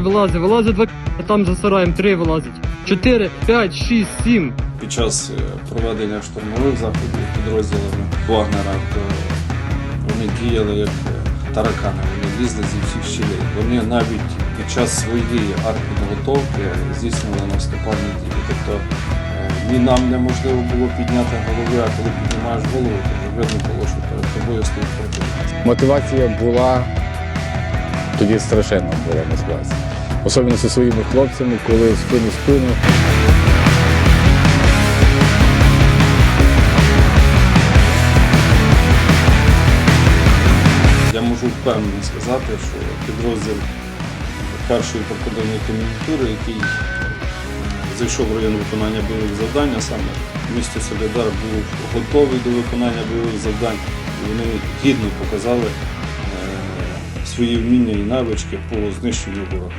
вилазить, вилазить два а там за сараєм три вилазить. Чотири, п'ять, шість, сім. Під час е, проведення штурмових заходів підрозділами Вагнера вони діяли як е, таракани, вони лізли зі всіх щілей. Вони навіть під час своєї артпідготовки здійснювали наступальні дії. Тобто е, ні нам неможливо було підняти голови, а коли піднімаєш голову, то видно було, що перед тобою стоїть противник. Мотивація була тоді страшенна була мотивація. Особливо зі своїми хлопцями, коли спину спину. Я можу впевнено сказати, що підрозділ першої прикордонної комендатури, який зайшов в район виконання бойових завдань, а саме в місті Солідар був готовий до виконання бойових завдань, вони гідно показали свої вміння і навички по знищенню ворога.